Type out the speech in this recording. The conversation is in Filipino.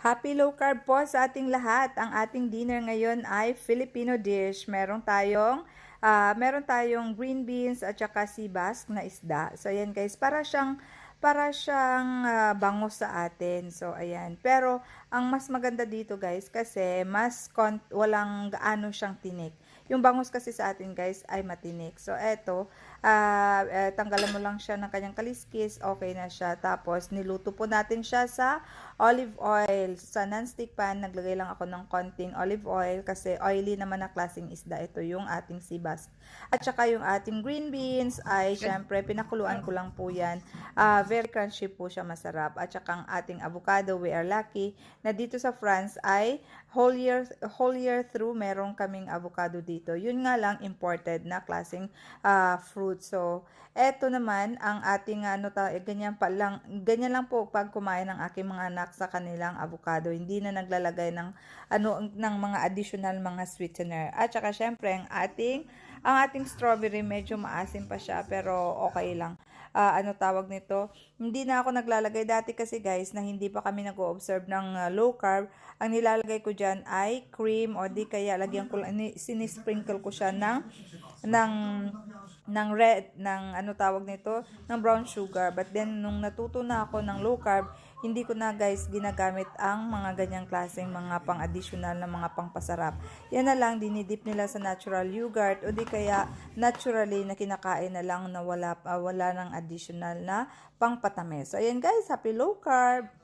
Happy low carb po sa ating lahat. Ang ating dinner ngayon ay Filipino dish. Meron tayong ah, meron tayong green beans at saka sibas na isda. So ayan guys, para siyang para siyang ah, bangus sa atin. So ayan. Pero ang mas maganda dito guys kasi mas walang gaano siyang tinik. Yung bangus kasi sa atin guys ay matinik. So eto, eh, tanggalan mo lang siya ng kanyang kaliskis, okay na siya. Tapos niluto po natin siya sa olive oil. Sa non-stick pan, naglagay lang ako ng konting olive oil kasi oily naman na klaseng isda. Ito yung ating sibas. At saka yung ating green beans ay syempre pinakuluan ko lang po yan. Ah, very crunchy po siya, masarap. At saka ang ating avocado, we are lucky na dito sa France ay whole year, whole year through meron kaming avocado dito. Yun nga lang imported na klaseng ah, fruit. So, eto naman ang ating ano ta, eh, ganyan pa lang, ganyan lang po pag kumain ng aking mga anak sa kanilang avocado. Hindi na naglalagay ng ano ng mga additional mga sweetener. At saka syempre ang ating ang ating strawberry medyo maasim pa siya pero okay lang. Ah, ano tawag nito? Hindi na ako naglalagay dati kasi guys na hindi pa kami nag-observe ng ah, low carb. Ang nilalagay ko diyan ay cream o di kaya lagyan ko sinisprinkle ko siya ng ng ng red ng ano tawag nito ng brown sugar but then nung natuto na ako ng low carb hindi ko na guys ginagamit ang mga ganyang klaseng mga pang additional na mga pangpasarap. Yan na lang dinidip nila sa natural yogurt o di kaya naturally na kinakain na lang na wala, ah, wala ng additional na pangpatamis so ayan guys happy low carb